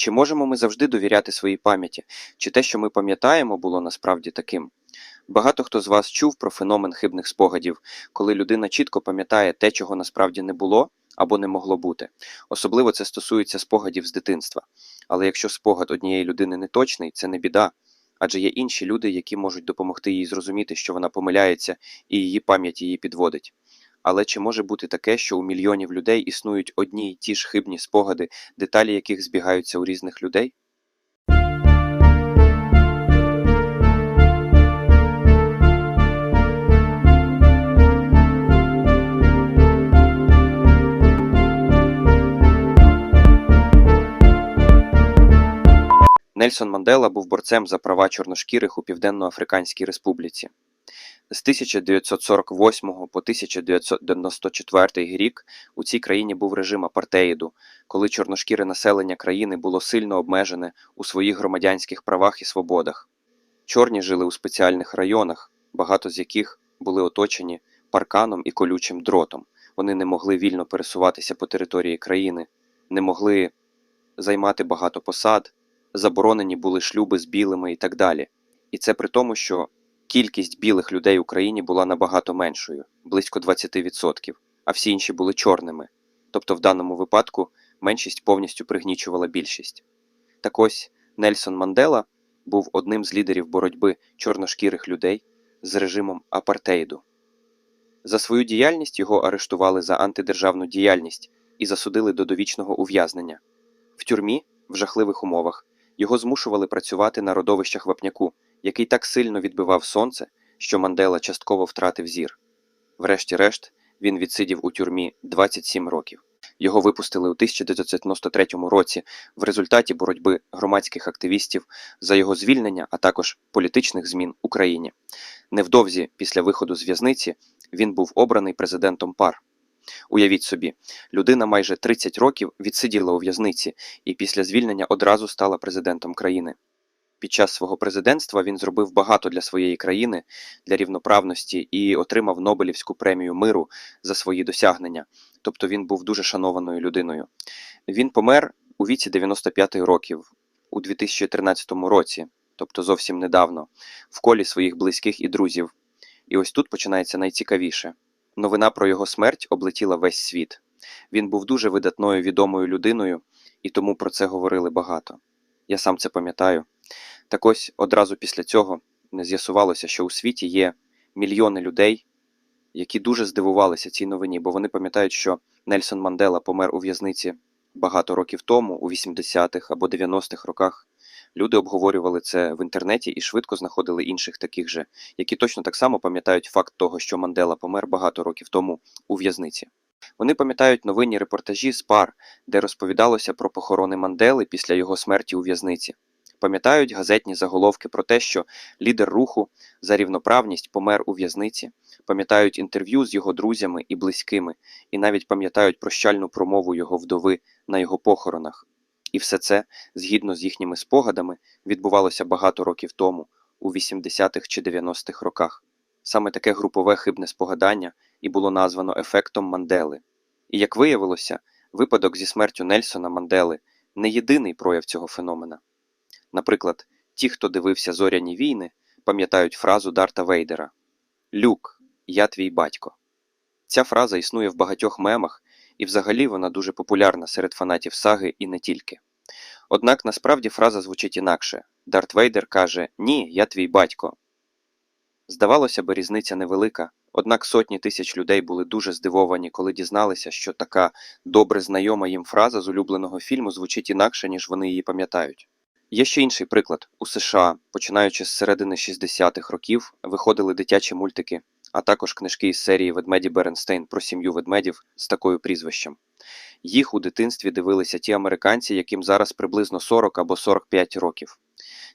Чи можемо ми завжди довіряти своїй пам'яті? Чи те, що ми пам'ятаємо, було насправді таким? Багато хто з вас чув про феномен хибних спогадів, коли людина чітко пам'ятає те, чого насправді не було або не могло бути. Особливо це стосується спогадів з дитинства. Але якщо спогад однієї людини не точний, це не біда. Адже є інші люди, які можуть допомогти їй зрозуміти, що вона помиляється, і її пам'ять її підводить. Але чи може бути таке, що у мільйонів людей існують одні й ті ж хибні спогади, деталі яких збігаються у різних людей? Нельсон Мандела був борцем за права чорношкірих у Південно-Африканській Республіці. З 1948 по 1994 рік у цій країні був режим апартеїду, коли чорношкіре населення країни було сильно обмежене у своїх громадянських правах і свободах. Чорні жили у спеціальних районах, багато з яких були оточені парканом і колючим дротом. Вони не могли вільно пересуватися по території країни, не могли займати багато посад, заборонені були шлюби з білими і так далі. І це при тому, що кількість білих людей в Україні була набагато меншою близько 20%, а всі інші були чорними. Тобто, в даному випадку меншість повністю пригнічувала більшість. Так ось Нельсон Мандела був одним з лідерів боротьби чорношкірих людей з режимом апартеїду. За свою діяльність його арештували за антидержавну діяльність і засудили до довічного ув'язнення. В тюрмі, в жахливих умовах, його змушували працювати на родовищах вапняку, який так сильно відбивав сонце, що Мандела частково втратив зір. Врешті-решт, він відсидів у тюрмі 27 років. Його випустили у 1993 році в результаті боротьби громадських активістів за його звільнення, а також політичних змін Україні. Невдовзі після виходу з в'язниці він був обраний президентом ПАР. Уявіть собі, людина майже 30 років відсиділа у в'язниці і після звільнення одразу стала президентом країни. Під час свого президентства він зробив багато для своєї країни, для рівноправності і отримав Нобелівську премію миру за свої досягнення. Тобто він був дуже шанованою людиною. Він помер у віці 95 років у 2013 році, тобто зовсім недавно, в колі своїх близьких і друзів. І ось тут починається найцікавіше. Новина про його смерть облетіла весь світ. Він був дуже видатною відомою людиною, і тому про це говорили багато. Я сам це пам'ятаю. Так ось одразу після цього з'ясувалося, що у світі є мільйони людей, які дуже здивувалися цій новині, бо вони пам'ятають, що Нельсон Мандела помер у в'язниці багато років тому, у 80-х або 90-х роках. Люди обговорювали це в інтернеті і швидко знаходили інших таких же, які точно так само пам'ятають факт того, що Мандела помер багато років тому у в'язниці. Вони пам'ятають новинні репортажі з пар, де розповідалося про похорони Мандели після його смерті у в'язниці. Пам'ятають газетні заголовки про те, що лідер руху за рівноправність помер у в'язниці, пам'ятають інтерв'ю з його друзями і близькими, і навіть пам'ятають прощальну промову його вдови на його похоронах. І все це, згідно з їхніми спогадами, відбувалося багато років тому, у 80-х чи 90-х роках. Саме таке групове хибне спогадання і було названо ефектом Мандели. І як виявилося, випадок зі смертю Нельсона Мандели не єдиний прояв цього феномена. Наприклад, ті, хто дивився зоряні війни, пам'ятають фразу Дарта Вейдера Люк, я твій батько. Ця фраза існує в багатьох мемах, і взагалі вона дуже популярна серед фанатів саги і не тільки. Однак насправді фраза звучить інакше Дарт Вейдер каже Ні, я твій батько. Здавалося б, різниця невелика, однак сотні тисяч людей були дуже здивовані, коли дізналися, що така добре знайома їм фраза з улюбленого фільму звучить інакше, ніж вони її пам'ятають. Є ще інший приклад: у США, починаючи з середини 60-х років, виходили дитячі мультики, а також книжки із серії Ведмеді Беренстейн про сім'ю ведмедів з такою прізвищем. Їх у дитинстві дивилися ті американці, яким зараз приблизно 40 або 45 років.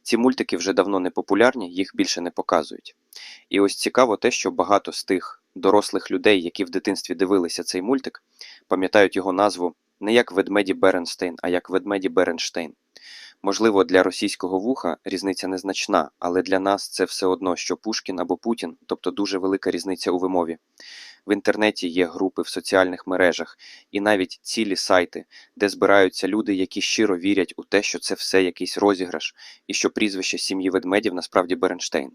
Ці мультики вже давно не популярні, їх більше не показують. І ось цікаво те, що багато з тих дорослих людей, які в дитинстві дивилися цей мультик, пам'ятають його назву не як ведмеді Беренстейн, а як ведмеді Беренштейн. Можливо, для російського вуха різниця незначна, але для нас це все одно, що Пушкін або Путін, тобто дуже велика різниця у вимові. В інтернеті є групи в соціальних мережах і навіть цілі сайти, де збираються люди, які щиро вірять у те, що це все якийсь розіграш, і що прізвище сім'ї ведмедів насправді Беренштейн.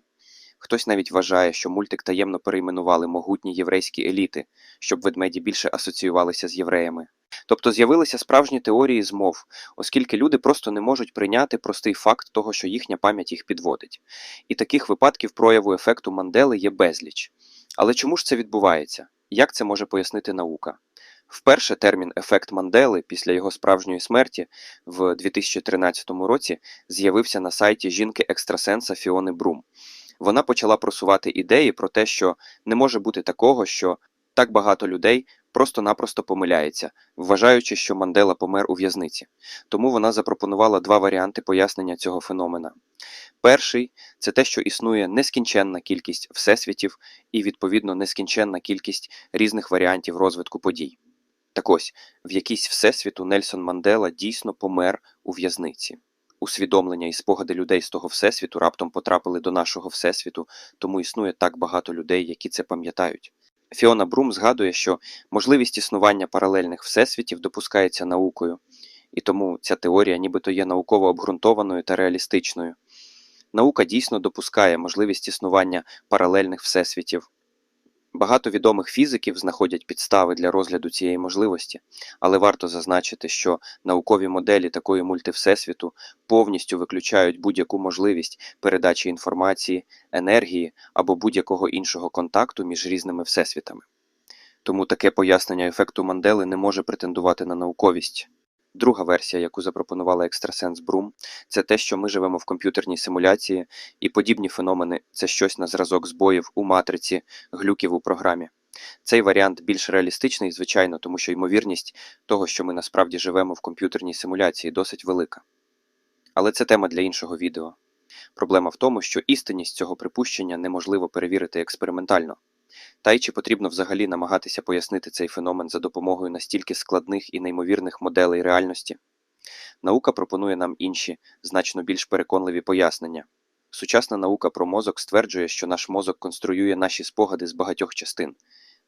Хтось навіть вважає, що мультик таємно перейменували могутні єврейські еліти, щоб ведмеді більше асоціювалися з євреями. Тобто з'явилися справжні теорії змов, оскільки люди просто не можуть прийняти простий факт того, що їхня пам'ять їх підводить. І таких випадків прояву ефекту Мандели є безліч. Але чому ж це відбувається? Як це може пояснити наука? Вперше термін ефект Мандели після його справжньої смерті в 2013 році з'явився на сайті жінки-екстрасенса Фіони Брум. Вона почала просувати ідеї про те, що не може бути такого, що так багато людей просто-напросто помиляється, вважаючи, що Мандела помер у в'язниці. Тому вона запропонувала два варіанти пояснення цього феномена. Перший це те, що існує нескінченна кількість всесвітів і, відповідно, нескінченна кількість різних варіантів розвитку подій. Так ось, в якийсь всесвіту Нельсон Мандела дійсно помер у в'язниці. Усвідомлення і спогади людей з того всесвіту раптом потрапили до нашого всесвіту, тому існує так багато людей, які це пам'ятають. Фіона Брум згадує, що можливість існування паралельних всесвітів допускається наукою, і тому ця теорія нібито є науково обґрунтованою та реалістичною. Наука дійсно допускає можливість існування паралельних всесвітів. Багато відомих фізиків знаходять підстави для розгляду цієї можливості, але варто зазначити, що наукові моделі такої мультивсесвіту повністю виключають будь-яку можливість передачі інформації, енергії або будь-якого іншого контакту між різними всесвітами. Тому таке пояснення ефекту Мандели не може претендувати на науковість. Друга версія, яку запропонувала екстрасенс Брум, це те, що ми живемо в комп'ютерній симуляції, і подібні феномени це щось на зразок збоїв у матриці, глюків у програмі. Цей варіант більш реалістичний, звичайно, тому що ймовірність того, що ми насправді живемо в комп'ютерній симуляції, досить велика. Але це тема для іншого відео. Проблема в тому, що істинність цього припущення неможливо перевірити експериментально. Та й чи потрібно взагалі намагатися пояснити цей феномен за допомогою настільки складних і неймовірних моделей реальності? Наука пропонує нам інші, значно більш переконливі пояснення. Сучасна наука про мозок стверджує, що наш мозок конструює наші спогади з багатьох частин.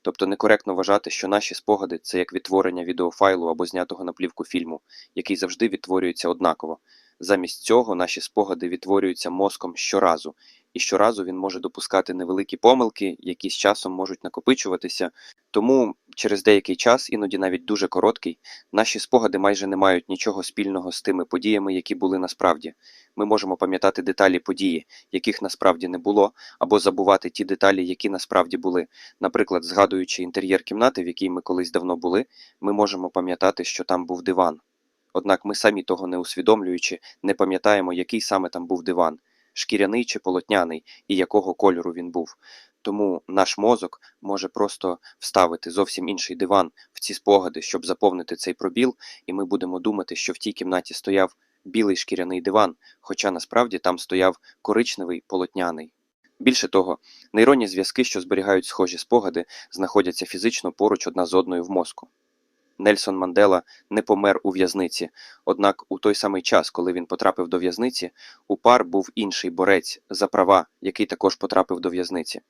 Тобто некоректно вважати, що наші спогади це як відтворення відеофайлу або знятого на плівку фільму, який завжди відтворюється однаково. Замість цього наші спогади відтворюються мозком щоразу, і щоразу він може допускати невеликі помилки, які з часом можуть накопичуватися. Тому через деякий час, іноді навіть дуже короткий, наші спогади майже не мають нічого спільного з тими подіями, які були насправді. Ми можемо пам'ятати деталі події, яких насправді не було, або забувати ті деталі, які насправді були. Наприклад, згадуючи інтер'єр кімнати, в якій ми колись давно були, ми можемо пам'ятати, що там був диван. Однак ми самі того не усвідомлюючи, не пам'ятаємо, який саме там був диван шкіряний чи полотняний, і якого кольору він був. Тому наш мозок може просто вставити зовсім інший диван в ці спогади, щоб заповнити цей пробіл, і ми будемо думати, що в тій кімнаті стояв білий шкіряний диван, хоча насправді там стояв коричневий полотняний. Більше того, нейронні зв'язки, що зберігають схожі спогади, знаходяться фізично поруч одна з одною в мозку. Нельсон Мандела не помер у в'язниці, однак у той самий час, коли він потрапив до в'язниці, у пар був інший борець за права, який також потрапив до в'язниці.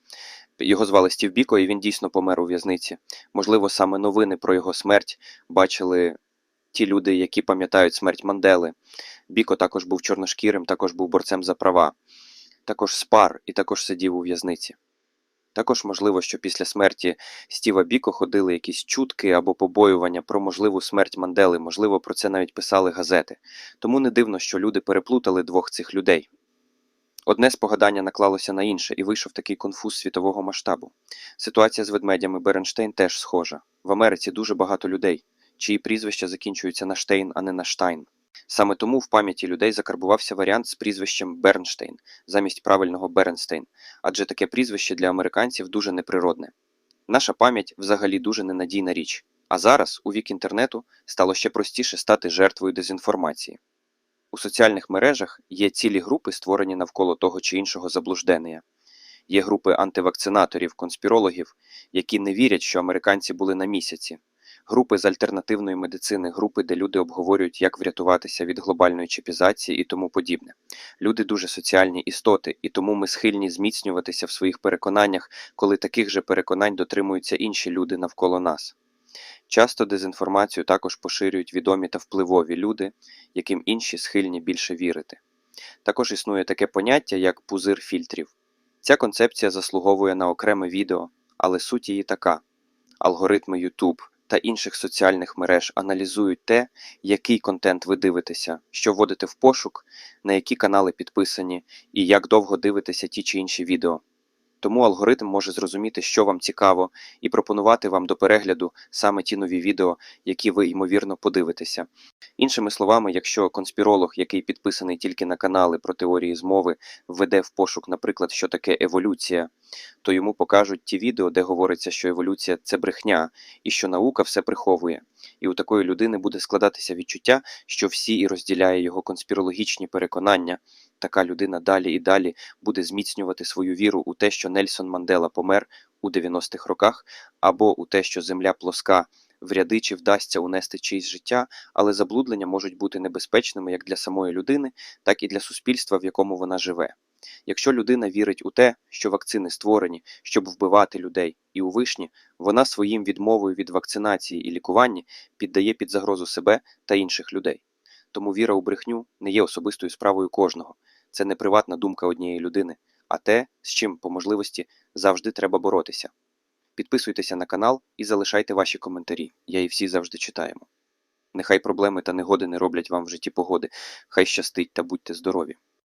Його звали Стів Біко, і він дійсно помер у в'язниці. Можливо, саме новини про його смерть бачили ті люди, які пам'ятають смерть Мандели. Біко також був чорношкірим, також був борцем за права, також спар і також сидів у в'язниці. Також можливо, що після смерті Стіва Біко ходили якісь чутки або побоювання про можливу смерть Мандели, можливо, про це навіть писали газети. Тому не дивно, що люди переплутали двох цих людей. Одне спогадання наклалося на інше, і вийшов такий конфуз світового масштабу. Ситуація з ведмедями Беренштейн теж схожа. В Америці дуже багато людей, чиї прізвища закінчуються на Штейн, а не на Штайн. Саме тому в пам'яті людей закарбувався варіант з прізвищем Бернштейн замість правильного Беренстейн, адже таке прізвище для американців дуже неприродне. Наша пам'ять взагалі дуже ненадійна річ, а зараз, у вік інтернету, стало ще простіше стати жертвою дезінформації. У соціальних мережах є цілі групи, створені навколо того чи іншого заблуждення. Є групи антивакцинаторів, конспірологів, які не вірять, що американці були на місяці. Групи з альтернативної медицини, групи, де люди обговорюють, як врятуватися від глобальної чіпізації і тому подібне. Люди дуже соціальні істоти, і тому ми схильні зміцнюватися в своїх переконаннях, коли таких же переконань дотримуються інші люди навколо нас. Часто дезінформацію також поширюють відомі та впливові люди, яким інші схильні більше вірити. Також існує таке поняття, як пузир фільтрів. Ця концепція заслуговує на окреме відео, але суть її така: алгоритми YouTube та інших соціальних мереж аналізують те, який контент ви дивитеся, що вводите в пошук, на які канали підписані і як довго дивитеся ті чи інші відео. Тому алгоритм може зрозуміти, що вам цікаво, і пропонувати вам до перегляду саме ті нові відео, які ви ймовірно подивитеся. Іншими словами, якщо конспіролог, який підписаний тільки на канали про теорії змови, введе в пошук, наприклад, що таке еволюція, то йому покажуть ті відео, де говориться, що еволюція це брехня і що наука все приховує. І у такої людини буде складатися відчуття, що всі і розділяє його конспірологічні переконання. Така людина далі і далі буде зміцнювати свою віру у те, що Нельсон Мандела помер у 90-х роках, або у те, що земля плоска, в ряди чи вдасться унести чиїсь життя, але заблудлення можуть бути небезпечними як для самої людини, так і для суспільства, в якому вона живе. Якщо людина вірить у те, що вакцини створені, щоб вбивати людей, і у вишні, вона своїм відмовою від вакцинації і лікуванні піддає під загрозу себе та інших людей. Тому віра у брехню не є особистою справою кожного. Це не приватна думка однієї людини, а те, з чим, по можливості, завжди треба боротися. Підписуйтеся на канал і залишайте ваші коментарі. Я і всі завжди читаємо. Нехай проблеми та негоди не роблять вам в житті погоди. Хай щастить та будьте здорові!